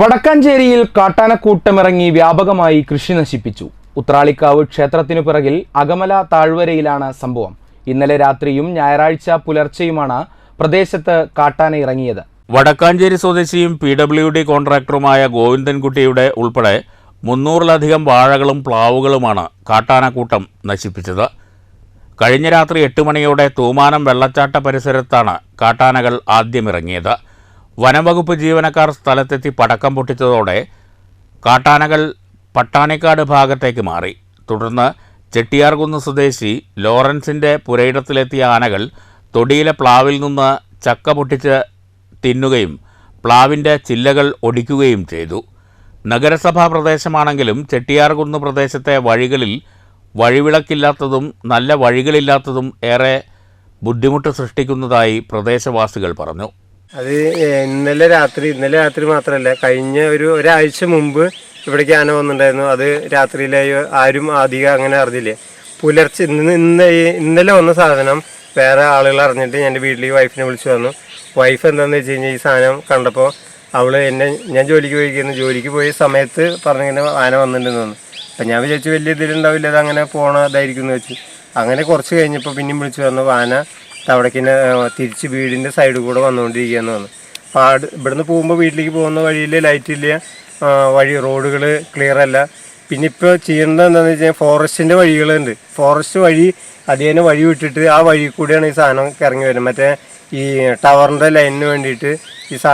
വടക്കാഞ്ചേരിയിൽ കാട്ടാനക്കൂട്ടമിറങ്ങി വ്യാപകമായി കൃഷി നശിപ്പിച്ചു. ഉത്രാളിക്കാവ് ക്ഷേത്രത്തിനു പിറകിൽ അകമല താഴ്വരയിലാണ് സംഭവം. ഇന്നലെ രാത്രിയും ഞായറാഴ്ച പുലർച്ചെയുമാണ് പ്രദേശത്ത് കാട്ടാന ഇറങ്ങിയത്. വടക്കാഞ്ചേരി സ്വദേശിയും പി ഡബ്ല്യു ഡി കോൺട്രാക്ടറുമായ ഗോവിന്ദൻകുട്ടിയുടെ ഉൾപ്പെടെ മുന്നൂറിലധികം വാഴകളും പ്ലാവുകളുമാണ് കാട്ടാനക്കൂട്ടം നശിപ്പിച്ചത്. കഴിഞ്ഞ രാത്രി എട്ട് മണിയോടെ തൂമാനം വെള്ളച്ചാട്ട പരിസരത്താണ് കാട്ടാനകൾ ആദ്യമിറങ്ങിയത്. വനംവകുപ്പ് ജീവനക്കാർ സ്ഥലത്തെത്തി പടക്കം പൊട്ടിച്ചതോടെ കാട്ടാനകൾ പട്ടാണിക്കാട് ഭാഗത്തേക്ക് മാറി. തുടർന്ന് ചെട്ടിയാർകുന്ന് സ്വദേശി ലോറൻസിന്റെ പുരയിടത്തിലെത്തിയ ആനകൾ തൊടിയിലെ പ്ലാവിൽ നിന്ന് ചക്ക പൊട്ടിച്ച് തിന്നുകയും പ്ലാവിന്റെ ചില്ലകൾ ഒടിക്കുകയും ചെയ്തു. നഗരസഭാ പ്രദേശമാണെങ്കിലും ചെട്ടിയാർകുന്ന് പ്രദേശത്തെ വഴികളിൽ വഴിവിളക്കില്ലാത്തതും നല്ല വഴികളില്ലാത്തതും ഏറെ ബുദ്ധിമുട്ട് സൃഷ്ടിക്കുന്നതായി പ്രദേശവാസികൾ പറഞ്ഞു. അത് ഇന്നലെ രാത്രി ഇന്നലെ രാത്രി മാത്രമല്ല കഴിഞ്ഞ ഒരു ഒരാഴ്ച മുമ്പ് ഇവിടേക്ക് ആന വന്നിട്ടുണ്ടായിരുന്നു. അത് രാത്രിയിലെ ആരും അധികം അങ്ങനെ അറിഞ്ഞില്ലേ. പുലർച്ചെ ഇന്ന് ഇന്ന് ഇന്നലെ വന്ന സാധനം വേറെ ആളുകൾ അറിഞ്ഞിട്ട് എന്റെ വീട്ടിലേക്ക് വൈഫിനെ വിളിച്ചു വന്നു. വൈഫ് എന്താണെന്ന് വെച്ച് കഴിഞ്ഞാൽ ഈ സാധനം കണ്ടപ്പോൾ അവൾ എന്നെ ഞാൻ ജോലിക്ക് പോയിരിക്കുന്നു. ജോലിക്ക് പോയ സമയത്ത് പറഞ്ഞിങ്ങനെ ആന വന്നിട്ടുണ്ടെന്ന് അപ്പം ഞാൻ വിചാരിച്ചു വലിയ ഇതിലുണ്ടാവില്ല അത് അങ്ങനെ പോകണതായിരിക്കും എന്ന് വെച്ച്. അങ്ങനെ കുറച്ച് കഴിഞ്ഞപ്പോൾ പിന്നെയും വിളിച്ചു വന്നു. ആന തവടക്കിനെ തിരിച്ച് വീടിന്റെ സൈഡിൽ കൂടെ വന്നുകൊണ്ടിരിക്കുകയെന്ന് പറഞ്ഞു അപ്പോൾ ആ ഇവിടുന്ന് പോകുമ്പോൾ വീട്ടിലേക്ക് പോകുന്ന വഴിയിൽ ലൈറ്റ് ഇല്ല വഴി റോഡുകൾ ക്ലിയർ അല്ല. പിന്നെ ഇപ്പോൾ ചെയ്യേണ്ടത് എന്താണെന്ന് വെച്ച് കഴിഞ്ഞാൽ ഫോറസ്റ്റിന്റെ വഴികളുണ്ട്. ഫോറസ്റ്റ് വഴി അതേനെ വഴി വിട്ടിട്ട് ആ വഴി കൂടിയാണ് ഈ സാധനം ഇറങ്ങി വരുന്നത്. മറ്റേ ഈ ടവറിന്റെ ലൈനിന് വേണ്ടിയിട്ട് ഈ സാ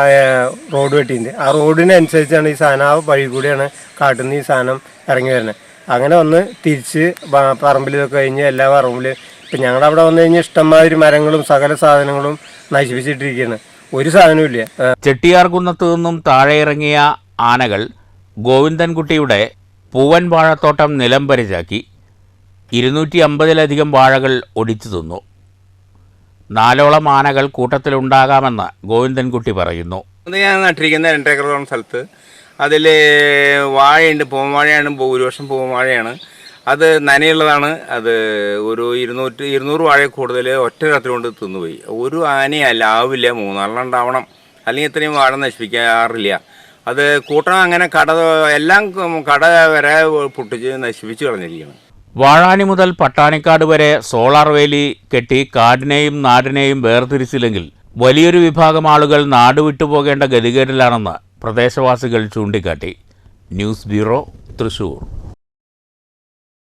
റോഡ് വെട്ടിയിട്ടുണ്ട്. ആ റോഡിനനുസരിച്ചാണ് ഈ സാധനം ആ വഴി കൂടിയാണ് കാട്ടിൽ നിന്ന് ഈ സാധനം ഇറങ്ങി വരുന്നത്. അങ്ങനെ വന്ന് തിരിച്ച് പറമ്പിലൊക്കെ കഴിഞ്ഞ് എല്ലാ പറമ്പിൽ ഇപ്പം ഞങ്ങളുടെ അവിടെ വന്നു കഴിഞ്ഞാൽ ഇഷ്ടംമാതിരി മരങ്ങളും സകല സാധനങ്ങളും നശിപ്പിച്ചിട്ടിരിക്കുകയാണ് ഒരു സാധനവും ഇല്ല. ചെട്ടിയാർകുന്നത്തു നിന്നും താഴെ ഇറങ്ങിയ ആനകൾ ഗോവിന്ദൻകുട്ടിയുടെ പൂവൻ വാഴത്തോട്ടം നിലംപരിചാക്കി ഇരുന്നൂറ്റി അമ്പതിലധികം വാഴകൾ ഒടിച്ചു തിന്നു. നാലോളം ആനകൾ കൂട്ടത്തിലുണ്ടാകാമെന്ന് ഗോവിന്ദൻകുട്ടി പറയുന്നു. ഞാൻ നട്ടിരിക്കുന്ന രണ്ടേക്കറോളം സ്ഥലത്ത്. അതിൽ വാഴയുണ്ട് പൂവാഴയാണ് ഭൂരിപക്ഷം പൂവാഴയാണ് അത് നനയുള്ളതാണ്. അത് ഒരു ഇരുന്നൂറ്റി ഇരുന്നൂറ് വാഴ കൂടുതൽ ഒറ്റ രാത്രി കൊണ്ട് തിന്നുപോയി. ഒരു ആനയല്ല ആവില്ല മൂന്നാലെണ്ണം ഉണ്ടാവണം അല്ലെങ്കിൽ ഇത്രയും വാഴ നശിപ്പിക്കാറില്ല. അത് കൂട്ടണം അങ്ങനെ കട എല്ലാം കട വരെ പൊട്ടിച്ച് നശിപ്പിച്ച് കളഞ്ഞിരിക്കുന്നു വാഴാനി മുതൽ പട്ടാണിക്കാട് വരെ സോളാർ വേലി കെട്ടി കാടിനെയും നാടിനെയും വേർതിരിച്ചില്ലെങ്കിൽ വലിയൊരു വിഭാഗം ആളുകൾ നാട് വിട്ടുപോകേണ്ട ഗതികേടിലാണെന്ന് പ്രദേശവാസികൾ ചൂണ്ടിക്കാട്ടി. News bureau Thrissur.